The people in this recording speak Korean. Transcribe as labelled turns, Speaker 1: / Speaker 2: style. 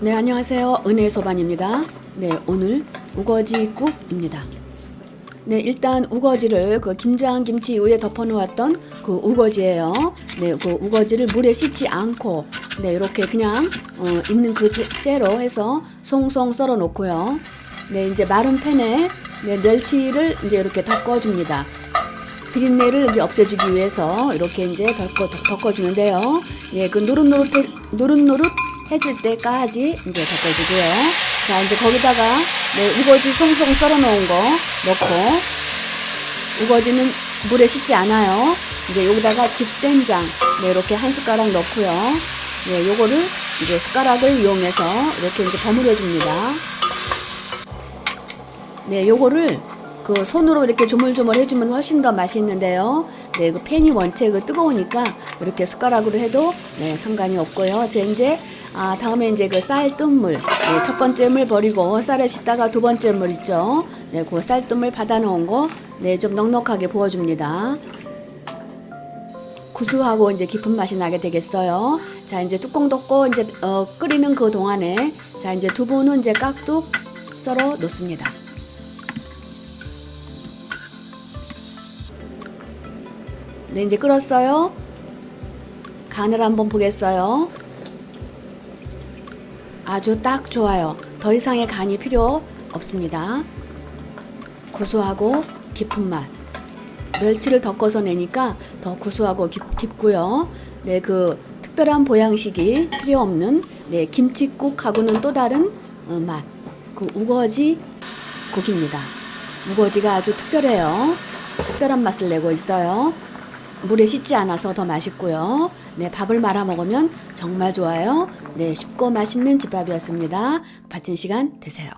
Speaker 1: 네, 안녕하세요. 은혜 소반입니다. 네, 오늘 우거지국입니다. 네, 일단 우거지를 그 김장 김치 위에 덮어 놓았던 그 우거지예요. 네, 그 우거지를 물에 씻지 않고 네, 이렇게 그냥 어, 있는 그 채- 채로 해서 송송 썰어 놓고요. 네, 이제 마른 팬에 네, 멸치를 이제 이렇게 덮어 줍니다. 비린내를 이제 없애주기 위해서 이렇게 이제 덮어, 덮어 주는데요. 예, 그 노릇노릇, 노릇노릇 해질 때까지 이제 덮어주고요. 자, 이제 거기다가 네, 우거지 송송 썰어 놓은 거 넣고, 우거지는 물에 씻지 않아요. 이제 여기다가 집된장, 네, 이렇게 한 숟가락 넣고요. 네, 요거를 이제 숟가락을 이용해서 이렇게 이제 버무려 줍니다. 네, 요거를 그 손으로 이렇게 조물조물 해주면 훨씬 더 맛있는데요. 네, 그 팬이 원체 그 뜨거우니까 이렇게 숟가락으로 해도 네, 상관이 없고요. 제 이제 아, 다음에 이제 그 쌀뜨물, 네, 첫 번째 물 버리고 쌀을 씻다가 두 번째 물 있죠. 네, 그 쌀뜨물 받아 놓은 거, 네, 좀 넉넉하게 부어 줍니다. 구수하고 이제 깊은 맛이 나게 되겠어요. 자, 이제 뚜껑 덮고 이제 어, 끓이는 그 동안에 자, 이제 두부는 이제 깍둑 썰어 놓습니다. 네, 이제 끓었어요. 간을 한번 보겠어요. 아주 딱 좋아요. 더 이상의 간이 필요 없습니다. 고소하고 깊은 맛. 멸치를 덮어서 내니까 더 구수하고 깊, 깊고요. 네, 그 특별한 보양식이 필요 없는 네, 김치국하고는 또 다른 어, 맛. 그 우거지 국입니다. 우거지가 아주 특별해요. 특별한 맛을 내고 있어요. 물에 씻지 않아서 더 맛있고요. 네, 밥을 말아 먹으면 정말 좋아요. 네, 쉽고 맛있는 집밥이었습니다. 바친 시간 되세요.